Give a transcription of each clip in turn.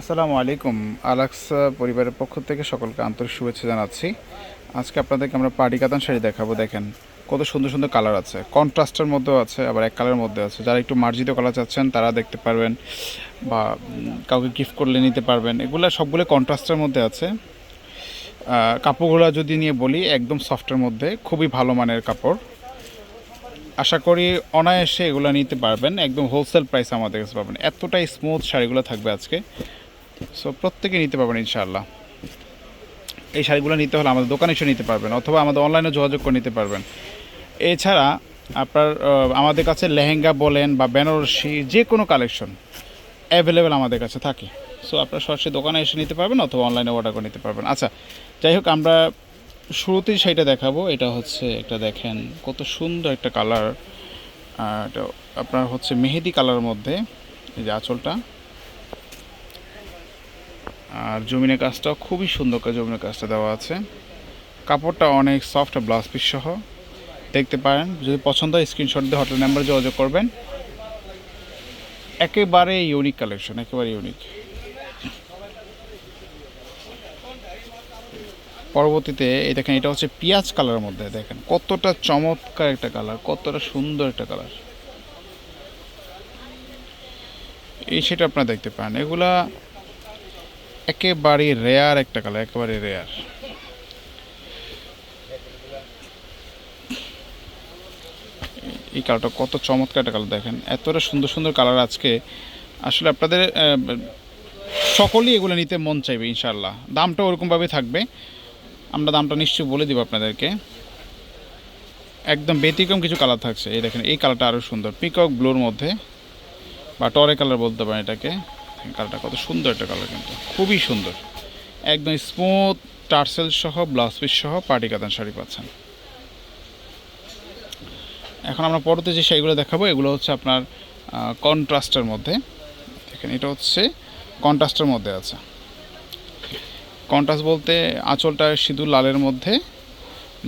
আসসালামু আলাইকুম। আলাক্স পরিবারের পক্ষ থেকে সকলকে আন্তরিক শুভেচ্ছা জানাচ্ছি। আজকে আপনাদেরকে আমরা পার্টি কাতান শাড়ি দেখাবো, দেখেন। কত সুন্দর সুন্দর কালার আছে। কন্ট্রাস্টের মধ্যেও আছে, আবার এক কালারের মধ্যে আছে। যারা একটু মার্জিত কালার চাচ্ছেন, তারা দেখতে পারবেন বা কাউকে গিফট করলে নিতে পারবেন। এগুলো সবগুলো কন্ট্রাস্টের মধ্যে আছে। কাপড়গুলো যদি নিয়ে বলি, একদম সফটের মধ্যে, খুবই ভালো মানের কাপড়। আশা করি অনায়াসে এগুলো নিতে পারবেন। একদম হোলসেল প্রাইস আমাদের কাছে পাবেন। এতটাই স্মুথ শাড়িগুলো থাকবে আজকে। সো প্রত্যেকে নিতে পারবেন ইনশাআল্লাহ। এই শাড়িগুলো নিতে হলে আমাদের দোকানে এসে নিতে পারবেন অথবা আমাদের অনলাইনে যোগাযোগ করে নিতে পারবেন। এছাড়া আপনার আমাদের কাছে লেহেঙ্গা বলেন বা বেনারসি যে কোনো কালেকশন অ্যাভেলেবেল আমাদের কাছে থাকে। সো আপনারা সরাসরি দোকানে এসে নিতে পারবেন অথবা অনলাইনে অর্ডার করে নিতে পারবেন। আচ্ছা যাই হোক, আমরা শুরুতেই শাড়িটা দেখাবো। এটা হচ্ছে একটা দেখেন কত সুন্দর একটা কালার এটা আপনার হচ্ছে মেহেদি কালারের মধ্যে, এই যে আঁচলটা। আর জমিনের কাজটাও খুবই সুন্দর করে জমিনের কাজটা দেওয়া আছে। কাপড়টা অনেক সফট ব্লাউজ পিস সহ। দেখতে পারেন, যদি পছন্দ হয় স্ক্রিনশট দিয়ে হোটেল নাম্বারে যোগাযোগ করবেন। একেবারে ইউনিক কালেকশন একেবারে ইউনিক পরবর্তীতে এই দেখেন, এটা হচ্ছে পিঁয়াজ কালারের মধ্যে, দেখেন। কতটা চমৎকার একটা কালার কতটা সুন্দর একটা কালার এই সেটা আপনারা দেখতে পান এগুলা একেবারে রেয়ার একটা কালার একেবারে রেয়ার এই কালারটা কত চমৎকার একটা কালার দেখেন, এতটা সুন্দর সুন্দর কালার আজকে। আসলে আপনাদের সকলেই এগুলো নিতে মন চাইবে ইনশাল্লাহ দামটা ওরকমভাবে থাকবে। আমরা দামটা নিশ্চয়ই বলে দিব আপনাদেরকে। একদম ব্যতিক্রম কিছু কালার থাকছে। এই দেখেন, এই কালারটা আরও সুন্দর। পিকক ব্লুর মধ্যে, বা টরে কালার বলতে পারেন এটাকে। কালারটা, কত সুন্দর একটা কালার কিন্তু। খুবই সুন্দর। একদম স্মুথ টার্সেল সহ ব্লাউজ পিস সহ পার্টি কাতান শাড়ি পাচ্ছেন। এখন আমরা পরতে যে শাড়িগুলো দেখাবো, এগুলো হচ্ছে আপনার কন্ট্রাস্টের মধ্যে। দেখেন, এটা হচ্ছে কন্ট্রাস্টের মধ্যে আছে। কন্ট্রাস্ট বলতে আঁচলটা সিঁদুর লালের মধ্যে,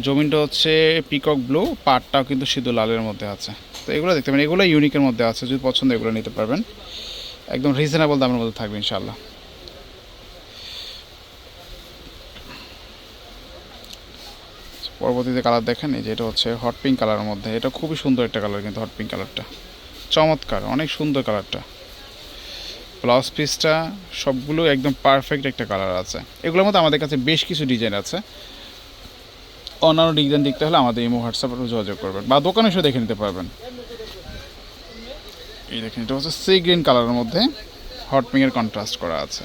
জমিনটা হচ্ছে পিকক ব্লু পাটটাও কিন্তু সিঁদুর লালের মধ্যে আছে। তো এগুলো দেখতে পাবেন এগুলো ইউনিকের মধ্যে আছে, যদি পছন্দ এগুলো নিতে পারবেন। একদম রিজনেবল দামের মধ্যে থাকবে ইনশাল্লাহ পরবর্তীতে কালার দেখেন, এই যে এটা হচ্ছে হট পিঙ্ক কালারের মধ্যে। এটা খুবই সুন্দর একটা কালার কিন্তু হট পিঙ্ক কালারটা চমৎকার, অনেক সুন্দর কালারটা ব্লাউজ পিসটা সবগুলো একদম পারফেক্ট একটা কালার আছে। এগুলোর মধ্যে আমাদের কাছে বেশ কিছু ডিজাইন আছে। অন্যান্য ডিজাইন দেখতে হলে আমাদের ইমো হোয়াটসঅ্যাপে যোগাযোগ করবেন বা দোকানে এসে দেখে নিতে পারবেন। এই দেখেন, এটা হচ্ছে সি গ্রিন কালারের মধ্যে হট পিঙ্কের কন্ট্রাস্ট করা আছে।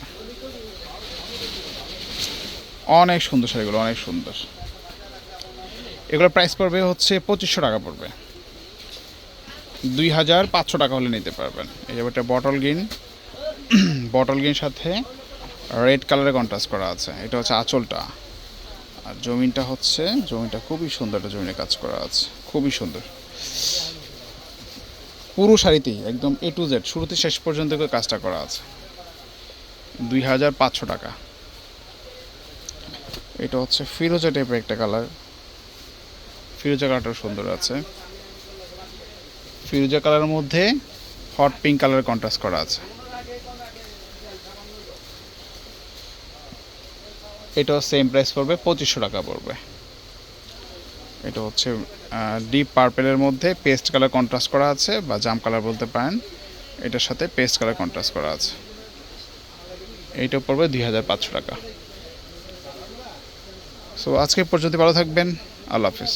অনেক সুন্দর শাড়িগুলো, অনেক সুন্দর। এগুলোর প্রাইস পড়বে হচ্ছে পঁচিশশো টাকা পড়বে। দুই হাজার পাঁচশো টাকা হলে নিতে পারবেন। এই যে একটা বটল গ্রিন বটল গ্রিন সাথে রেড কালারে কন্ট্রাস্ট করা আছে। এটা হচ্ছে আঁচলটা। আর জমিনটা হচ্ছে, জমিনটা খুবই সুন্দর একটা জমিনে কাজ করা আছে। খুবই সুন্দর। পুরো শাড়িতেই, একদম এ টু জেড শুরুতে শেষ পর্যন্ত কাজটা করা আছে। দুই হাজার পাঁচশো টাকা। এটা হচ্ছে ফিরোজা টাইপের একটা কালার ফিরোজা কালারটাও সুন্দর আছে। ফিরোজা কালারের মধ্যে হট পিঙ্ক কালার কন্ট্রাস্ট করা আছে। এটাও সেম প্রাইস পড়বে, পঁচিশশো টাকা পড়বে। এটা হচ্ছে ডিপ পার্পেলের মধ্যে পেস্ট কালার কন্ট্রাস্ট করা আছে, বা জাম কালার বলতে পারেন, এটার সাথে পেস্ট কালার কন্ট্রাস্ট করা আছে। এইটা পড়বে দুই হাজার পাঁচশো টাকা। সো আজকে পর্যন্ত ভালো থাকবেন, আল্লাহ হাফিজ।